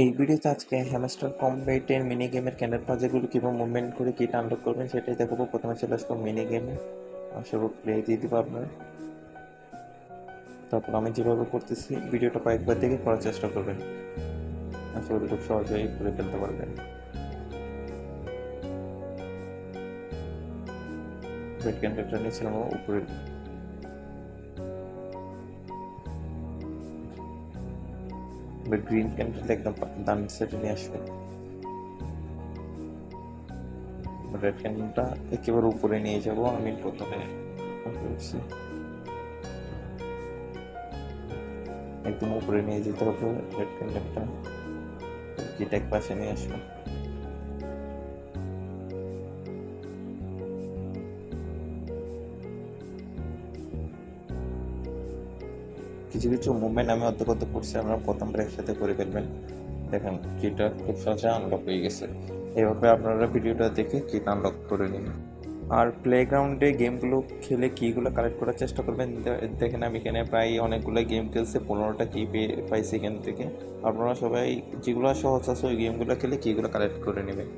এই ভিডিওতে আজকে হ্যামস্টার কম্বেটের মিনি গেমের ক্যান্ডেল পাজেগুলো কীভাবে মুভমেন্ট করে কী আনলক করবেন সেটাই দেখাবো। প্রথমে চলে আসব মিনি গেমে সব প্লে দিয়ে দিব আপনার। তারপর আমি যেভাবে করতেছি, ভিডিওটা কয়েকবার দেখে করার চেষ্টা করবেন। আশা করি খুব সহজেই করে ফেলতে পারবেন। রেড ক্যান্ডেলটা নিয়েছিলাম উপরে এবার গ্রিন ক্যান্ডেল একদম ডান সাইডে নিয়ে আসবে রেড ক্যান্ডেলটা একেবারে উপরে নিয়ে যাব, আমি প্রথমে একদম উপরে নিয়ে যেতে হবে রেড ক্যান্ডেলটা যেটা এক পাশে নিয়ে আসব। কিছু কিছু মুভমেন্ট আমি অর্ধেক অর্ধেক করছি আমরা প্রথমবার একসাথে করে ফেলবেন। দেখেন, কিটা খুব সহজে আনলক হয়ে গেছে। এইভাবে আপনারা ভিডিওটা দেখে কিট আনলক করে নিন। আর প্লেগ্রাউন্ডে গেমগুলো খেলে কিগুলো কালেক্ট করার চেষ্টা করবেন। দেখেন আমি এখানে প্রায় অনেকগুলো গেম খেলছে, পনেরোটা কি পেয়ে পাইছি এখান থেকে। আপনারা সবাই যেগুলো সহজ আছে ওই গেমগুলো খেলে কিগুলো কালেক্ট করে নেবেন।